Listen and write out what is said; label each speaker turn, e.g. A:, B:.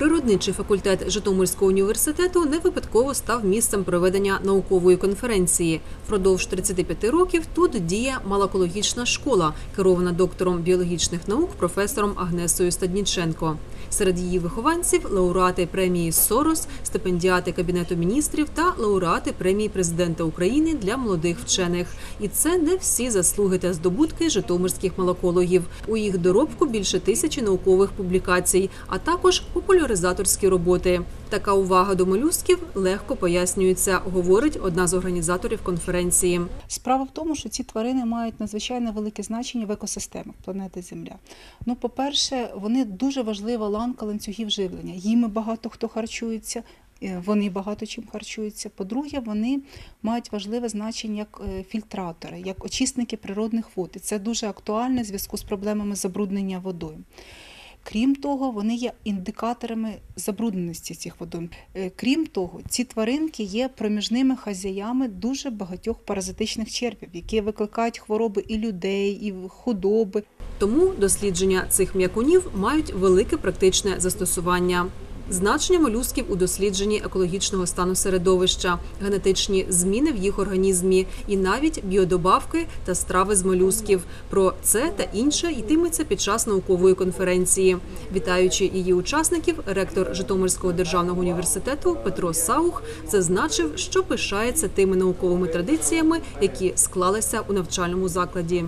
A: Природничий факультет Житомирського університету не випадково став місцем проведення наукової конференції. Впродовж 35 років тут діє малакологічна школа, керована доктором біологічних наук професором Агнесою Стадніченко. Серед її вихованців лауреати премії Сорос, стипендіати Кабінету міністрів та лауреати премії президента України для молодих вчених. І це не всі заслуги та здобутки житомирських молокологів. У їх доробку більше тисячі наукових публікацій, а також популяризаторські роботи. Така увага до молюсків легко пояснюється, говорить одна з організаторів конференції.
B: Справа в тому, що ці тварини мають надзвичайно велике значення в екосистемах планети Земля. Ну, по-перше, вони дуже важлива ланка ланцюгів живлення. Їми багато хто харчується. е, Вони багато чим харчуються. По-друге, вони мають важливе значення як е, фільтратори, як очисники природних вод. І це дуже актуально в зв'язку з проблемами забруднення водою. Крім того, вони є індикаторами забрудненості цих водойм. Е, Крім того, ці тваринки є проміжними хазяями дуже багатьох паразитичних червів, які викликають хвороби і людей, і худоби.
A: Тому дослідження цих м'якунів мають велике практичне застосування. Значення молюсків у дослідженні екологічного стану середовища, генетичні зміни в їх організмі і навіть біодобавки та страви з молюсків. Про це та інше йтиметься під час наукової конференції. Вітаючи її учасників, ректор Житомирського державного університету Петро Саух зазначив, що пишається тими науковими традиціями, які склалися у навчальному закладі.